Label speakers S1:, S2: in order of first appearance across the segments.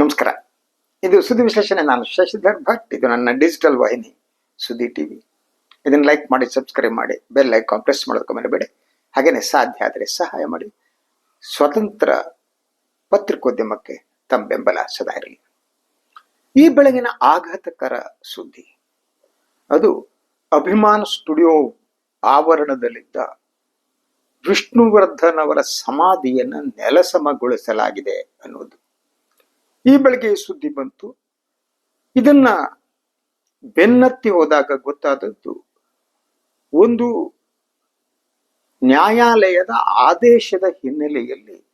S1: ನಮಸ್ಕಾರ. ಇದು ಸುದ್ದಿ ವಿಶ್ಲೇಷಣೆ ನಾನು ಶಶಿಧರ್ ಭಟ್ ಇದು ನನ್ನ ಡಿಜಿಟಲ್ ವಾಹಿನಿ, ಸುದ್ದಿ ಟಿವಿ. ಇದನ್ನು ಲೈಕ್ ಮಾಡಿ ಸಬ್ಸ್ಕ್ರೈಬ್ ಮಾಡಿ ಬೆಲ್ ಐಕಾನ್ ಪ್ರೆಸ್ ಮಾಡೋದಕ್ಕೆ ಮರಿಬೇಡಿ. ಹಾಗೇನೆ ಸಾಧ್ಯ ಆದರೆ ಸಹಾಯ ಮಾಡಿ. ಸ್ವತಂತ್ರ ಪತ್ರಿಕೋದ್ಯಮಕ್ಕೆ ತಮ್ಮ ಬೆಂಬಲ ಸದಾ ಇರಲಿ. ಈ ಬೆಳಗಿನ ಆಘಾತಕರ ಸುದ್ದಿ. ಅದು ಅಭಿಮಾನ್ ಸ್ಟುಡಿಯೋ ಆವರಣದಲ್ಲಿದ್ದ ವಿಷ್ಣುವರ್ಧನ್ ಅವರ ಸಮಾಧಿಯನ್ನು ನೆಲಸಮಗೊಳಿಸಲಾಗಿದೆ ಅನ್ನೋದು ಈ ಬೆಳಗ್ಗೆ ಸುದ್ದಿ ಬಂತು. ಇದನ್ನ ಬೆನ್ನತ್ತಿ ಹೋದಾಗ ಗೊತ್ತಾದದ್ದು ಒಂದು ನ್ಯಾಯಾಲಯದ ಆದೇಶದ ಹಿನ್ನೆಲೆಯಲ್ಲಿ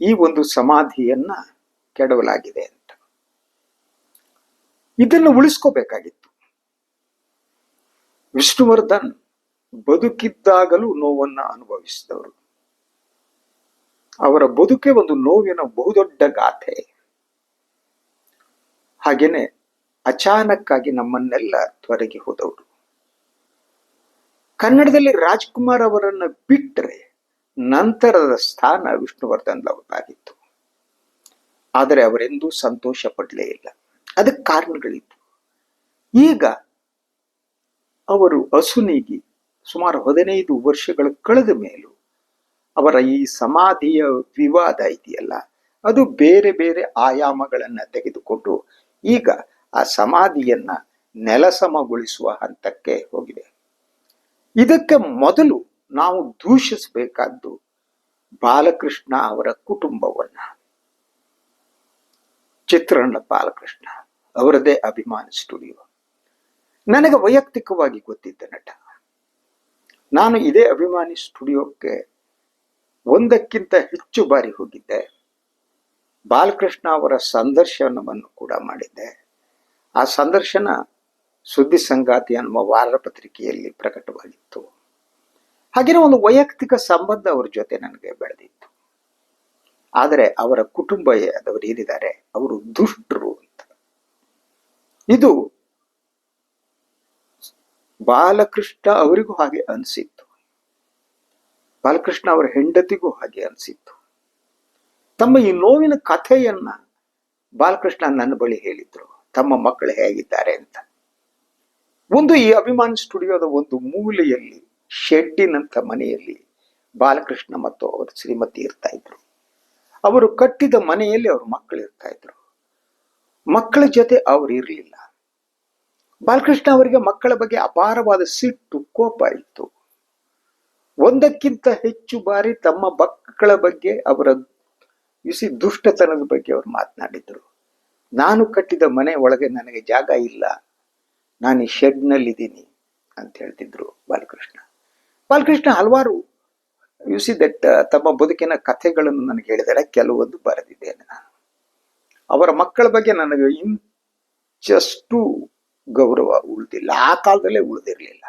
S1: ಈ ಒಂದು ಸಮಾಧಿಯನ್ನ ಕೆಡವಲಾಗಿದೆ ಅಂತ. ಇದನ್ನು ಉಳಿಸ್ಕೋಬೇಕಾಗಿತ್ತು. ವಿಷ್ಣುವರ್ಧನ್ ಬದುಕಿದ್ದಾಗಲೂ ನೋವನ್ನ ಅನುಭವಿಸಿದವರು. ಅವರ ಬದುಕೆ ಒಂದು ನೋವಿನ ಬಹುದೊಡ್ಡ ಗಾಥೆ. ಹಾಗೇನೆ ಅಚಾನಕ್ಕಾಗಿ ನಮ್ಮನ್ನೆಲ್ಲ ತೊರೆಗೆ ಹೋದವರು. ಕನ್ನಡದಲ್ಲಿ ರಾಜ್ಕುಮಾರ್ ಅವರನ್ನು ಬಿಟ್ಟರೆ ನಂತರದ ಸ್ಥಾನ ವಿಷ್ಣುವರ್ಧನ್ ಅವರಾಗಿತ್ತು ಆದರೆ ಅವರೆಂದೂ ಸಂತೋಷ ಪಡಲೇ ಇಲ್ಲ. ಅದಕ್ಕೆ ಕಾರಣಗಳಿತ್ತು ಈಗ ಅವರು ಅಸುನೀಗಿ ಸುಮಾರು ಹದಿನೈದು ವರ್ಷಗಳು ಕಳೆದ ಮೇಲೂ ಅವರ ಈ ಸಮಾಧಿಯ ವಿವಾದ ಇದೆಯಲ್ಲ, ಅದು ಬೇರೆ ಬೇರೆ ಆಯಾಮಗಳನ್ನು ತೆಗೆದುಕೊಂಡು ಈಗ ಆ ಸಮಾಧಿಯನ್ನ ನೆಲಸಮಗೊಳಿಸುವ ಹಂತಕ್ಕೆ ಹೋಗಿದೆ. ಇದಕ್ಕೆ ಮೊದಲು ನಾವು ದೂಷಿಸಬೇಕಾದ್ದು ಬಾಲಕೃಷ್ಣ ಅವರ ಕುಟುಂಬವನ್ನ. ಚಿತ್ರಣ ಬಾಲಕೃಷ್ಣ ಅವರದೇ ಅಭಿಮಾನ ಸ್ಟುಡಿಯೋ. ನನಗೆ ವೈಯಕ್ತಿಕವಾಗಿ ಗೊತ್ತಿದ್ದ ನಟ. ನಾನು ಇದೇ ಅಭಿಮಾನಿ ಸ್ಟುಡಿಯೋಕ್ಕೆ ಒಂದಕ್ಕಿಂತ ಹೆಚ್ಚು ಬಾರಿ ಹೋಗಿದ್ದೆ. ಬಾಲಕೃಷ್ಣ ಅವರ ಸಂದರ್ಶನವನ್ನು ಕೂಡ ಮಾಡಿದ್ದೆ. ಆ ಸಂದರ್ಶನ ಸುದ್ದಿ ಸಂಗಾತಿ ಅನ್ನುವ ವಾರ ಪತ್ರಿಕೆಯಲ್ಲಿ ಪ್ರಕಟವಾಗಿತ್ತು. ಹಾಗೆಯೇ ಒಂದು ವೈಯಕ್ತಿಕ ಸಂಬಂಧ ಅವರ ಜೊತೆ ನನಗೆ ಬೆಳೆದಿತ್ತು. ಆದರೆ ಅವರ ಕುಟುಂಬದವರು ಏನಿದ್ದಾರೆ, ಅವರು ದುಷ್ಟರು ಅಂತ. ಇದು ಬಾಲಕೃಷ್ಣ ಅವರಿಗೂ ಹಾಗೆ ಅನಿಸಿತ್ತು. ಬಾಲಕೃಷ್ಣ ಅವರ ಹೆಂಡತಿಗೂ ಹಾಗೆ ಅನಿಸಿತ್ತು. ತಮ್ಮ ಈ ನೋವಿನ ಕಥೆಯನ್ನ ಬಾಲಕೃಷ್ಣ ನನ್ನ ಬಳಿ ಹೇಳಿದ್ರು. ತಮ್ಮ ಮಕ್ಕಳು ಹೇಗಿದ್ದಾರೆ ಅಂತ. ಒಂದು ಈ ಅಭಿಮಾನ್ ಸ್ಟುಡಿಯೋದ ಒಂದು ಮೂಲೆಯಲ್ಲಿ ಶೆಡ್ಡಿನಂತ ಮನೆಯಲ್ಲಿ ಬಾಲಕೃಷ್ಣ ಮತ್ತು ಅವರ ಶ್ರೀಮತಿ ಇರ್ತಾ ಇದ್ರು. ಅವರು ಕಟ್ಟಿದ ಮನೆಯಲ್ಲಿ ಅವ್ರ ಮಕ್ಕಳು ಇರ್ತಾ ಇದ್ರು. ಮಕ್ಕಳ ಜೊತೆ ಅವ್ರು ಇರಲಿಲ್ಲ. ಬಾಲಕೃಷ್ಣ ಅವರಿಗೆ ಮಕ್ಕಳ ಬಗ್ಗೆ ಅಪಾರವಾದ ಸಿಟ್ಟು, ಕೋಪ ಇತ್ತು. ಒಂದಕ್ಕಿಂತ ಹೆಚ್ಚು ಬಾರಿ ತಮ್ಮ ಮಕ್ಕಳ ಬಗ್ಗೆ ಅವರ ಬಿಸಿ ದುಷ್ಟತನದ ಬಗ್ಗೆ ಅವರು ಮಾತನಾಡಿದ್ರು. ನಾನು ಕಟ್ಟಿದ ಮನೆ ಒಳಗೆ ನನಗೆ ಜಾಗ ಇಲ್ಲ. ನಾನು ಈ ಶೆಡ್ನಲ್ಲಿದ್ದೀನಿ ಅಂತ ಹೇಳ್ತಿದ್ರು ಬಾಲಕೃಷ್ಣ. ಬಾಲಕೃಷ್ಣ ಹಲವಾರು ಯು ಸಿ ದಟ್ ತಮ್ಮ ಬದುಕಿನ ಕಥೆಗಳನ್ನು ನನಗೆ ಹೇಳಿದರೆ. ಕೆಲವೊಂದು ಬರೆದಿದ್ದೇನೆ ನಾನು. ಅವರ ಮಕ್ಕಳ ಬಗ್ಗೆ ನನಗೆ ಇಂಚಷ್ಟು ಗೌರವ ಉಳಿದಿಲ್ಲ. ಆ ಕಾಲದಲ್ಲೇ ಉಳಿದಿರಲಿಲ್ಲ.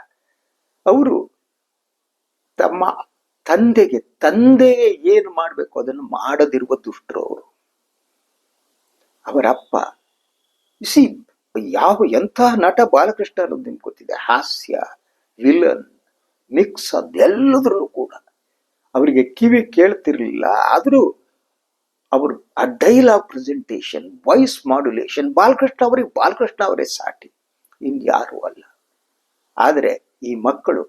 S1: ಅವರು ತಮ್ಮ ತಂದೆಗೆ ತಂದೆಗೆ ಏನು ಮಾಡಬೇಕು? ಅದನ್ನು ಮಾಡದಿರುವ ದುಷ್ಟರು ಅವರು. ಅವರಪ್ಪ ಸಿ ಯಾವ, ಎಂಥ ನಟ ಬಾಲಕೃಷ್ಣ ಅನ್ನೋದು ನಿಮ್ಗೆ ಗೊತ್ತಿದೆ? ಹಾಸ್ಯ, ವಿಲನ್, ಮಿಕ್ಸ್ ಅದೆಲ್ಲದ್ರೂ ಕೂಡ. ಅವರಿಗೆ ಕಿವಿ ಕೇಳ್ತಿರ್ಲಿಲ್ಲ, ಆದರೂ ಅವರು ಆ dialogue presentation voice modulation Balakrishna ಅವರಿಗೆ, ಬಾಲಕೃಷ್ಣ ಅವರೇ ಸಾಟಿ. ಇನ್ಯಾರೂ ಅಲ್ಲ. ಆದರೆ ಈ ಮಕ್ಕಳು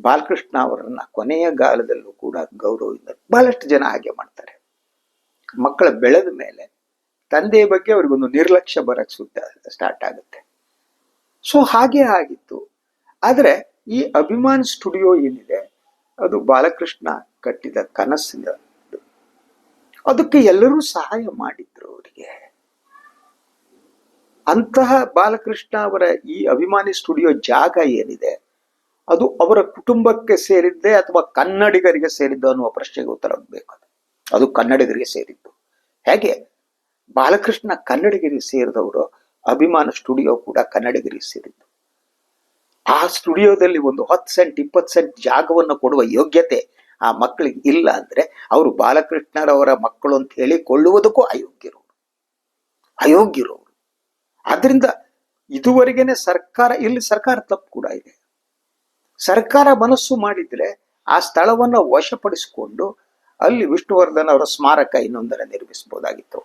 S1: ಬಾಲಕೃಷ್ಣ ಅವರನ್ನ ಕೊನೆಯ ಕಾಲದಲ್ಲೂ ಕೂಡ ಗೌರವದಿಂದ ಬಹಳಷ್ಟು ಜನ ಹಾಗೆ ಮಾಡ್ತಾರೆ. ಮಕ್ಕಳ ಬೆಳೆದ ಮೇಲೆ ತಂದೆಯ ಬಗ್ಗೆ ಅವ್ರಿಗೊಂದು ನಿರ್ಲಕ್ಷ್ಯ ಬರಕ್ ಸುತ್ತ ಸ್ಟಾರ್ಟ್ ಆಗುತ್ತೆ. ಸೊ ಹಾಗೆ ಆಗಿತ್ತು. ಆದರೆ ಈ ಅಭಿಮಾನ್ ಸ್ಟುಡಿಯೋ ಏನಿದೆ, ಅದು ಬಾಲಕೃಷ್ಣ ಕಟ್ಟಿದ ಕನಸಿನ ಅದಕ್ಕೆ ಎಲ್ಲರೂ ಸಹಾಯ ಮಾಡಿದ್ರು ಅವರಿಗೆ. ಅಂತಹ ಬಾಲಕೃಷ್ಣ ಅವರ ಈ ಅಭಿಮಾನಿ ಸ್ಟುಡಿಯೋ ಜಾಗ ಏನಿದೆ ಅದು ಅವರ ಕುಟುಂಬಕ್ಕೆ ಸೇರಿದ್ದೆ ಅಥವಾ ಕನ್ನಡಿಗರಿಗೆ ಸೇರಿದ್ದ ಅನ್ನುವ ಪ್ರಶ್ನೆಗೆ ಉತ್ತರ ಬೇಕು ಅದು ಕನ್ನಡಿಗರಿಗೆ ಸೇರಿದ್ದು. ಹೇಗೆ? ಬಾಲಕೃಷ್ಣ ಕನ್ನಡಿಗರಿಗೆ ಸೇರಿದವರು, ಅಭಿಮಾನ ಸ್ಟುಡಿಯೋ ಕೂಡ ಕನ್ನಡಿಗರಿಗೆ ಸೇರಿದ್ದು. ಆ ಸ್ಟುಡಿಯೋದಲ್ಲಿ ಒಂದು ಹತ್ತು ಸೆಂಟ್, ಇಪ್ಪತ್ತು ಸೆಂಟ್ ಜಾಗವನ್ನು ಕೊಡುವ ಯೋಗ್ಯತೆ ಆ ಮಕ್ಕಳಿಗೆ ಇಲ್ಲ ಅಂದ್ರೆ ಅವರು ಬಾಲಕೃಷ್ಣರವರ ಮಕ್ಕಳು ಅಂತ ಹೇಳಿ ಕೊಳ್ಳುವುದಕ್ಕೂ ಅಯೋಗ್ಯರು. ಅಯೋಗ್ಯರು ಆದ್ರಿಂದ ಇದುವರೆಗೇನೆ ಸರ್ಕಾರ, ಇಲ್ಲಿ ಸರ್ಕಾರ ತಪ್ಪು ಕೂಡ ಇದೆ. ಸರ್ಕಾರ ಮನಸ್ಸು ಮಾಡಿದ್ರೆ ಆ ಸ್ಥಳವನ್ನ ವಶಪಡಿಸಿಕೊಂಡು ಅಲ್ಲಿ ವಿಷ್ಣುವರ್ಧನ್ ಅವರ ಸ್ಮಾರಕ ಇನ್ನೊಂದನ್ನು ನಿರ್ಮಿಸಬಹುದಾಗಿತ್ತು.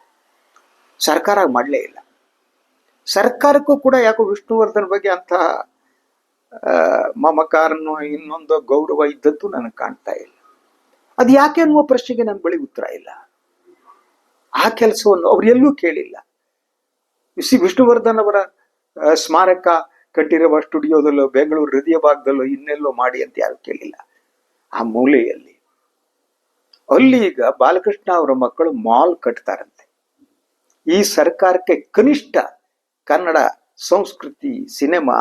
S1: ಸರ್ಕಾರ ಮಾಡಲೇ ಇಲ್ಲ. ಸರ್ಕಾರಕ್ಕೂ ಕೂಡ ಯಾಕೋ ವಿಷ್ಣುವರ್ಧನ್ ಬಗ್ಗೆ ಅಂತ ಮಮಕಾರನೋ ಇನ್ನೊಂದು ಗೌರವ ಇದ್ದದ್ದು ನನಗೆ ಕಾಣ್ತಾ ಇಲ್ಲ. ಅದು ಯಾಕೆ ಅನ್ನುವ ಪ್ರಶ್ನೆಗೆ ನನ್ನ ಬಳಿ ಉತ್ತರ ಇಲ್ಲ. ಆ ಕೆಲಸವನ್ನು ಅವ್ರು ಎಲ್ಲೂ ಕೇಳಿಲ್ಲ. ಸಿ ವಿಷ್ಣುವರ್ಧನ್ ಅವರ ಸ್ಮಾರಕ ಕಟ್ಟಿರುವ ಸ್ಟುಡಿಯೋದಲ್ಲೋ, ಬೆಂಗಳೂರು ಹೃದಯ ಭಾಗದಲ್ಲೋ ಇನ್ನೆಲ್ಲೋ ಮಾಡಿ ಅಂತ ಯಾರು ಕೇಳಿಲ್ಲ. ಆ ಮೂಲೆಯಲ್ಲಿ ಅಲ್ಲಿ ಈಗ ಬಾಲಕೃಷ್ಣ ಅವರ ಮಕ್ಕಳು ಮಾಲ್ ಕಟ್ತಾರಂತೆ. ಈ ಸರ್ಕಾರಕ್ಕೆ ಕನಿಷ್ಠ ಕನ್ನಡ ಸಂಸ್ಕೃತಿ, ಸಿನಿಮಾ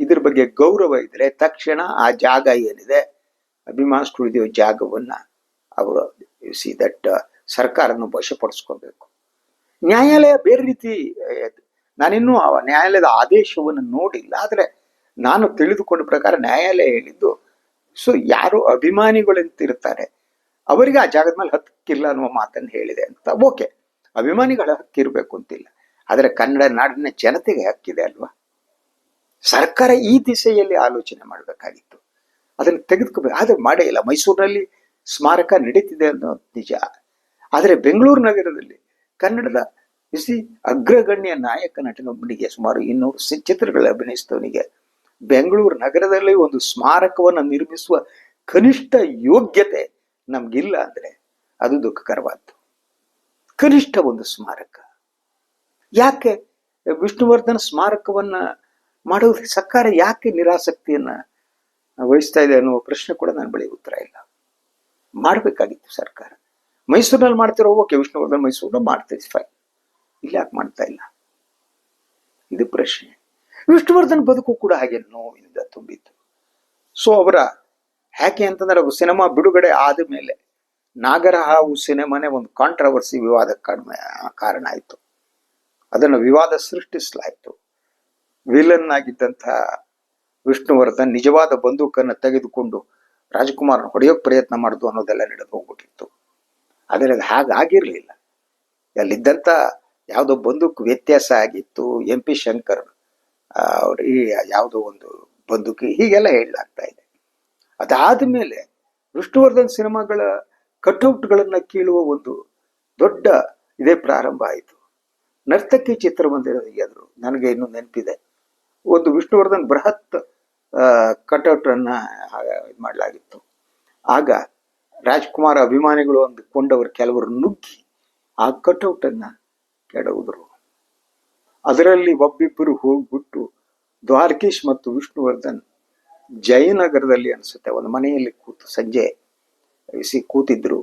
S1: ಇದ್ರ ಬಗ್ಗೆ ಗೌರವ ಇದ್ರೆ ತಕ್ಷಣ ಆ ಜಾಗ ಏನಿದೆ ಅಭಿಮಾನ್ ಸ್ಟುಡಿಯೋ ಜಾಗವನ್ನ ಅವರು ಸಿ ದಟ್ ಸರ್ಕಾರನ ವಶಪಡಿಸ್ಕೋಬೇಕು. ನ್ಯಾಯಾಲಯ ಬೇರೆ ರೀತಿ ನಾನಿನ್ನೂ ಆ ನ್ಯಾಯಾಲಯದ ಆದೇಶವನ್ನು ನೋಡಿಲ್ಲ, ಆದರೆ ನಾನು ತಿಳಿದುಕೊಂಡ ಪ್ರಕಾರ ನ್ಯಾಯಾಲಯ ಹೇಳಿದ್ದು, ಸೊ ಯಾರು ಅಭಿಮಾನಿಗಳಂತ ಇರ್ತಾರೆ ಅವರಿಗೆ ಆ ಜಾಗದ ಮೇಲೆ ಹಕ್ಕಿಲ್ಲ ಅನ್ನುವ ಮಾತನ್ನು ಹೇಳಿದೆ ಅಂತ. ಓಕೆ, ಅಭಿಮಾನಿಗಳ ಹಕ್ಕಿರ್ಬೇಕು ಅಂತಿಲ್ಲ, ಆದರೆ ಕನ್ನಡ ನಾಡಿನ ಜನತೆಗೆ ಹಕ್ಕಿದೆ ಅಲ್ವಾ? ಸರ್ಕಾರ ಈ ದಿಸೆಯಲ್ಲಿ ಆಲೋಚನೆ ಮಾಡಬೇಕಾಗಿತ್ತು. ಅದನ್ನು ತೆಗೆದುಕೋಬೇಕು. ಆದರೆ ಮಾಡೇ ಇಲ್ಲ. ಮೈಸೂರಿನಲ್ಲಿ ಸ್ಮಾರಕ ನಡೀತಿದೆ ಅನ್ನೋದು ನಿಜ. ಆದರೆ ಬೆಂಗಳೂರು ನಗರದಲ್ಲಿ ಕನ್ನಡದ ಬಿಸಿ ಅಗ್ರಗಣ್ಯ ನಾಯಕ ನಟನೊಬ್ಬನಿಗೆ ಸುಮಾರು ಇನ್ನೂರು ಚಿತ್ರಗಳು ಅಭಿನಯಿಸಿದವನಿಗೆ ಬೆಂಗಳೂರು ನಗರದಲ್ಲಿ ಒಂದು ಸ್ಮಾರಕವನ್ನು ನಿರ್ಮಿಸುವ ಕನಿಷ್ಠ ಯೋಗ್ಯತೆ ನಮ್ಗಿಲ್ಲ ಅಂದ್ರೆ ಅದು ದುಃಖಕರವಾದ್ದು. ಕನಿಷ್ಠ ಒಂದು ಸ್ಮಾರಕ. ಯಾಕೆ ವಿಷ್ಣುವರ್ಧನ ಸ್ಮಾರಕವನ್ನ ಮಾಡೋದು ಸರ್ಕಾರ ಯಾಕೆ ನಿರಾಸಕ್ತಿಯನ್ನ ವಹಿಸ್ತಾ ಇದೆ ಅನ್ನುವ ಪ್ರಶ್ನೆ ಕೂಡ ನನ್ನ ಬಳಿ ಉತ್ತರ ಇಲ್ಲ. ಮಾಡಬೇಕಾಗಿತ್ತು ಸರ್ಕಾರ. ಮೈಸೂರಿನಲ್ಲಿ ಮಾಡ್ತಿರೋ ಓಕೆ, ವಿಷ್ಣುವರ್ಧನ್ ಮೈಸೂರಿನ ಮಾಡ್ತೀವಿ ಫೈನ್ ಇಲ್ಲಿ ಯಾಕೆ ಮಾಡ್ತಾ ಇಲ್ಲ. ಇದು ಪ್ರಶ್ನೆ. ವಿಷ್ಣುವರ್ಧನ್ ಬದುಕು ಕೂಡ ಹಾಗೆ ನೋವಿನಿಂದ ತುಂಬಿತ್ತು. ಸೊ ಅವರ ಯಾಕೆ ಅಂತಂದ್ರೆ ಅವರು ಸಿನಿಮಾ ಬಿಡುಗಡೆ ಆದ ಮೇಲೆ ನಾಗರಹಾವು ಸಿನಿಮಾನೇ ಒಂದು ಕಾಂಟ್ರವರ್ಸಿ ವಿವಾದ ಕಡಿಮೆ, ಕಾರಣ ಆಯಿತು. ಅದನ್ನು ವಿವಾದ ಸೃಷ್ಟಿಸಲಾಯಿತು. ವಿಲನ್ ಆಗಿದ್ದಂತಹ ವಿಷ್ಣುವರ್ಧನ್ ನಿಜವಾದ ಬಂದೂಕನ್ನು ತೆಗೆದುಕೊಂಡು ರಾಜಕುಮಾರನ ಹೊಡೆಯೋಕೆ ಪ್ರಯತ್ನ ಮಾಡುದು ಅನ್ನೋದೆಲ್ಲ ನಡೆದು ಹೋಗ್ಬಿಟ್ಟಿತ್ತು. ಆದರೆ ಅದು ಹಾಗಾಗಿರ್ಲಿಲ್ಲ. ಅಲ್ಲಿದ್ದಂಥ ಯಾವುದೋ ಬಂದೂಕು ವ್ಯತ್ಯಾಸ ಆಗಿತ್ತು ಎಂ ಪಿ ಶಂಕರ್ ಅವರು ಈ ಯಾವುದೋ ಒಂದು ಬಂದೂಕು ಹೀಗೆಲ್ಲ ಹೇಳಲಾಗ್ತಾ ಇದೆ. ಅದಾದ ಮೇಲೆ ವಿಷ್ಣುವರ್ಧನ್ ಸಿನಿಮಾಗಳ ಕಟ್ಔಟ್ಗಳನ್ನ ಕೀಳುವ ಒಂದು ದೊಡ್ಡ ಇದೇ ಪ್ರಾರಂಭ ಆಯಿತು. ನರ್ತಕಿ ಚಿತ್ರಮಂದಿರದಲ್ಲಿ ಆದ್ರು ನನಗೆ ಇನ್ನೂ ನೆನಪಿದೆ. ಒಂದು ವಿಷ್ಣುವರ್ಧನ್ ಬೃಹತ್ ಕಟ್ಔಟ್ ಅನ್ನ ಇದು ಮಾಡಲಾಗಿತ್ತು. ಆಗ ರಾಜ್ಕುಮಾರ್ ಅಭಿಮಾನಿಗಳು ಅಂದುಕೊಂಡವರು ಕೆಲವರು ನುಗ್ಗಿ ಆ ಕಟ್ಔಟ್ ಅನ್ನ ಕೆಡವುದರು. ಅದರಲ್ಲಿ ಒಬ್ಬಿಬ್ಬರು ಹೋಗ್ಬಿಟ್ಟು ದ್ವಾರಕೀಶ್ ಮತ್ತು ವಿಷ್ಣುವರ್ಧನ್ ಜಯನಗರದಲ್ಲಿ ಅನಿಸುತ್ತೆ, ಒಂದು ಮನೆಯಲ್ಲಿ ಕೂತು ಸಂಜೆ ಸಿ ಕೂತಿದ್ರು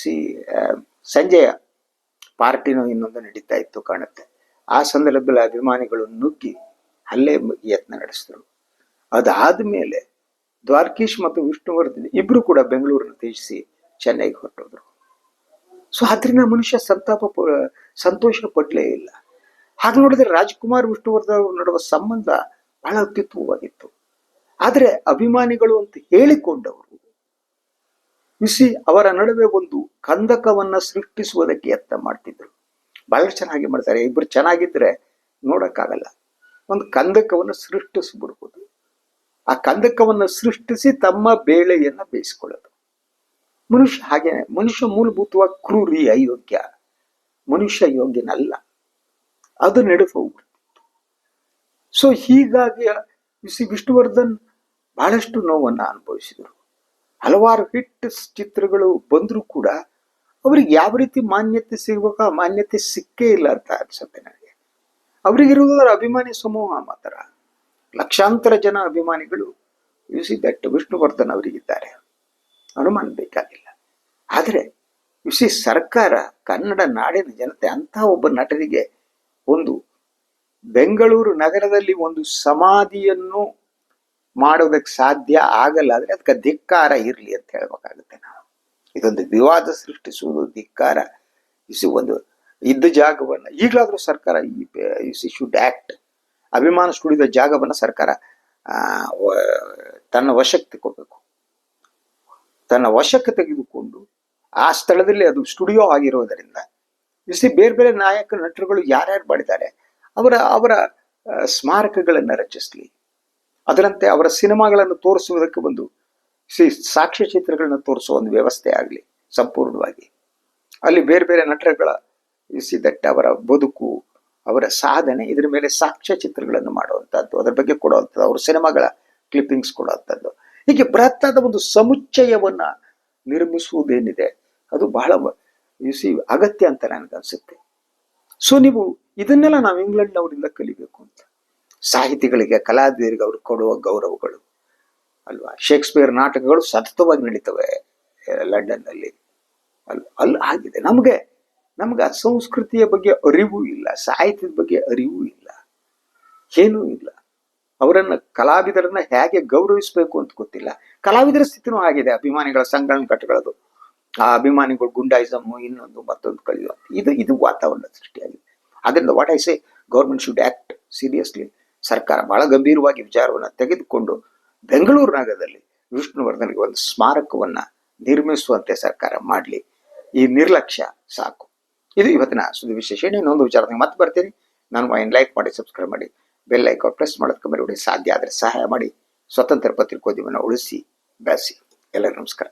S1: ಸಿ ಸಂಜೆಯ ಪಾರ್ಟಿನೋ ಇನ್ನೊಂದು ನಡೀತಾ ಇತ್ತು ಕಾಣುತ್ತೆ. ಆ ಸಂದರ್ಭದಲ್ಲಿ ಅಭಿಮಾನಿಗಳು ನುಗ್ಗಿ ಅಲ್ಲೇ ಯತ್ನ ನಡೆಸಿದ್ರು. ಅದಾದ್ಮೇಲೆ ದ್ವಾರಕೀಶ್ ಮತ್ತು ವಿಷ್ಣುವರ್ಧನ್ ಇಬ್ರು ಕೂಡ ಬೆಂಗಳೂರನ್ನು ತ್ಯಜಿಸಿ ಚೆನ್ನೈಗೆ ಹೊರಟೋದ್ರು. ಸೊ ಆದ್ರಿಂದ ಮನುಷ್ಯ ಸಂತಾಪ ಸಂತೋಷ ಪಡ್ಲೇ ಇಲ್ಲ. ಹಾಗೆ ನೋಡಿದ್ರೆ ರಾಜ್ಕುಮಾರ್ ವಿಷ್ಣುವರ್ಧನ್ ಅವರು ನಡುವ ಸಂಬಂಧ ಬಹಳ ಅತ್ಯುತ್ತಮವಾಗಿತ್ತು. ಆದರೆ ಅಭಿಮಾನಿಗಳು ಅಂತ ಹೇಳಿಕೊಂಡವರು ಬಿಸಿ ಅವರ ನಡುವೆ ಒಂದು ಕಂದಕವನ್ನ ಸೃಷ್ಟಿಸುವುದಕ್ಕೆ ಯತ್ನ ಮಾಡ್ತಿದ್ರು. ಬಹಳ ಚೆನ್ನಾಗಿ ಮಾಡ್ತಾರೆ. ಇಬ್ರು ಚೆನ್ನಾಗಿದ್ರೆ ನೋಡಕ್ಕಾಗಲ್ಲ. ಒಂದು ಕಂದಕವನ್ನು ಸೃಷ್ಟಿಸ್ಬಿಡ್ಬೋದು. ಆ ಕಂದಕವನ್ನು ಸೃಷ್ಟಿಸಿ ತಮ್ಮ ಬೇಳೆಯನ್ನ ಬೇಯಿಸ್ಕೊಳ್ಳೋದು. ಮನುಷ್ಯ ಹಾಗೆ, ಮನುಷ್ಯ ಮೂಲಭೂತವಾಗಿ ಕ್ರೂರಿ ಅಯೋಗ್ಯ ಮನುಷ್ಯ ಯೋಗ್ಯನಲ್ಲ. ಅದು ನಡೆದು ಹೋಗ್ಬಿಡ್ತಿತ್ತು ಸೊ ಹೀಗಾಗಿ ಸಿ ವಿಷ್ಣುವರ್ಧನ್ ಬಹಳಷ್ಟು ನೋವನ್ನು ಅನುಭವಿಸಿದರು. ಹಲವಾರು ಹಿಟ್ ಚಿತ್ರಗಳು ಬಂದರೂ ಕೂಡ ಅವ್ರಿಗೆ ಯಾವ ರೀತಿ ಮಾನ್ಯತೆ ಸಿಗಬೇಕು ಆ ಮಾನ್ಯತೆ ಸಿಕ್ಕೇ ಇಲ್ಲ ಅಂತ ಅನ್ಸುತ್ತೆ ನನಗೆ. ಅವರಿಗಿರುವುದರ ಅಭಿಮಾನಿ ಸಮೂಹ ಮಾತ್ರ. ಲಕ್ಷಾಂತರ ಜನ ಅಭಿಮಾನಿಗಳು ಯು ಸಿ ದಟ್ ವಿಷ್ಣುವರ್ಧನ್ ಅವರಿಗಿದ್ದಾರೆ. ಅನುಮಾನ ಬೇಕಾಗಿಲ್ಲ ಆದರೆ ಸಿ ಸರ್ಕಾರ ಕನ್ನಡ ನಾಡಿನ ಜನತೆ ಅಂತಹ ಒಬ್ಬ ನಟನಿಗೆ ಒಂದು ಬೆಂಗಳೂರು ನಗರದಲ್ಲಿ ಒಂದು ಸಮಾಧಿಯನ್ನು ಮಾಡೋದಕ್ಕೆ ಸಾಧ್ಯ ಆಗಲ್ಲ ಆದರೆ ಅದಕ್ಕೆ ಧಿಕ್ಕಾರ ಇರಲಿ ಅಂತ ಹೇಳ್ಬೇಕಾಗುತ್ತೆ ನಾವು. ಇದೊಂದು ವಿವಾದ ಸೃಷ್ಟಿಸುವುದು ಧಿಕ್ಕಾರ. ಇಸಿ ಒಂದು ಇದ್ದ ಜಾಗವನ್ನು ಈಗಲಾದರೂ ಸರ್ಕಾರ ಈ ಶುಡ್ ಆ್ಯಕ್ಟ್ ಅಭಿಮಾನ ಸುಡಿದ ಜಾಗವನ್ನು ಸರ್ಕಾರ ತನ್ನ ವಶಕ್ಕೆ ತಗೋಬೇಕು ತನ್ನ ವಶಕ್ಕೆ ತೆಗೆದುಕೊಂಡು ಆ ಸ್ಥಳದಲ್ಲಿ ಅದು ಸ್ಟುಡಿಯೋ ಆಗಿರೋದರಿಂದ ಸಿ ಬೇರೆ ಬೇರೆ ನಾಯಕ ನಟರುಗಳು ಯಾರ್ಯಾರು ಮಾಡಿದ್ದಾರೆ, ಅವರ ಅವರ ಸ್ಮಾರಕಗಳನ್ನು ರಚಿಸಲಿ. ಅದರಂತೆ ಅವರ ಸಿನಿಮಾಗಳನ್ನು ತೋರಿಸುವುದಕ್ಕೆ ಒಂದು ಸಿ- ಸಾಕ್ಷ್ಯಚಿತ್ರಗಳನ್ನ ತೋರಿಸುವ ಒಂದು ವ್ಯವಸ್ಥೆ ಆಗಲಿ, ಸಂಪೂರ್ಣವಾಗಿ. ಅಲ್ಲಿ ಬೇರೆ ಬೇರೆ ನಟರುಗಳ ಸಿ ದಟ್ ಅವರ ಬದುಕು, ಅವರ ಸಾಧನೆ, ಇದರ ಮೇಲೆ ಸಾಕ್ಷ್ಯ ಚಿತ್ರಗಳನ್ನು ಮಾಡುವಂಥದ್ದು ಅದರ ಬಗ್ಗೆ ಕೊಡುವಂಥದ್ದು ಅವ್ರ ಸಿನಿಮಾಗಳ ಕ್ಲಿಪ್ಪಿಂಗ್ಸ್ ಕೊಡುವಂಥದ್ದು ಹೀಗೆ ಬೃಹತ್ತಾದ ಒಂದು ಸಮುಚ್ಚಯವನ್ನ ನಿರ್ಮಿಸುವುದೇನಿದೆ, ಅದು ಬಹಳ ಸಿ ಅಗತ್ಯ ಅಂತ ನನಗನ್ಸುತ್ತೆ ಸೊ ನೀವು ಇದನ್ನೆಲ್ಲ ನಾವು ಇಂಗ್ಲೆಂಡ್ನವರಿಂದ ಕಲಿಬೇಕು ಅಂತ. ಸಾಹಿತಿಗಳಿಗೆ, ಕಲಾವಿದರಿಗೆ ಅವರು ಕೊಡುವ ಗೌರವಗಳು, ಅಲ್ವಾ? ಶೇಕ್ಸ್ಪಿಯರ್ ನಾಟಕಗಳು ಸತತವಾಗಿ ನಡೀತವೆ, ಲಂಡನ್ನಲ್ಲಿ. ಅಲ್ ಅಲ್ಲಿ ಆಗಿದೆ. ನಮಗೆ, ನಮ್ಗೆ ಆ ಸಂಸ್ಕೃತಿಯ ಬಗ್ಗೆ ಅರಿವು ಇಲ್ಲ, ಸಾಹಿತ್ಯದ ಬಗ್ಗೆ ಅರಿವು ಇಲ್ಲ, ಏನೂ ಇಲ್ಲ. ಅವರನ್ನ ಕಲಾವಿದರನ್ನ ಹೇಗೆ ಗೌರವಿಸಬೇಕು ಅಂತ ಗೊತ್ತಿಲ್ಲ. ಕಲಾವಿದರ ಸ್ಥಿತಿನೂ ಆಗಿದೆ, ಅಭಿಮಾನಿಗಳ ಸಂಘಗಳನ್ನು ಕಟ್ಟಗಳದು ಆ ಅಭಿಮಾನಿಗಳು ಗುಂಡಾಯಿಸಮ್ ಇನ್ನೊಂದು ಮತ್ತೊಂದು ಕಲಿಯುವ. ಇದು ಇದು ವಾತಾವರಣ ಸೃಷ್ಟಿಯಾಗಿದೆ. ಅದರಿಂದ what I say government should act seriously ಸರ್ಕಾರ ಬಹಳ ಗಂಭೀರವಾಗಿ ವಿಚಾರವನ್ನು ತೆಗೆದುಕೊಂಡು ಬೆಂಗಳೂರು ನಗರದಲ್ಲಿ ವಿಷ್ಣುವರ್ಧನ್ಗೆ ಒಂದು ಸ್ಮಾರಕವನ್ನ ನಿರ್ಮಿಸುವಂತೆ ಸರ್ಕಾರ ಮಾಡಲಿ. ಈ ನಿರ್ಲಕ್ಷ್ಯ ಸಾಕು. ಇದು ಇವತ್ತಿನ ಸುದ್ದಿ ವಿಶೇಷ. ಇನ್ನೊಂದು ವಿಚಾರದಲ್ಲಿ ಮತ್ತೆ ಬರ್ತೀನಿ. ನಾನು ಲೈಕ್ ಮಾಡಿ ಸಬ್ಸ್ಕ್ರೈಬ್ ಮಾಡಿ. ಬೆಲ್ ಐಕಾನ್ ಪ್ರೆಸ್ ಮಾಡೋದಕ್ಕೆ ಮರಿಬೇಡಿ ಸಾಧ್ಯ ಆದರೆ ಸಹಾಯ ಮಾಡಿ. ಸ್ವತಂತ್ರ ಪತ್ರಿಕೋದ್ಯಮನ ಉಳಿಸಿ, ಬೆಳೆಸಿ. ಎಲ್ಲರಿಗೂ ನಮಸ್ಕಾರ.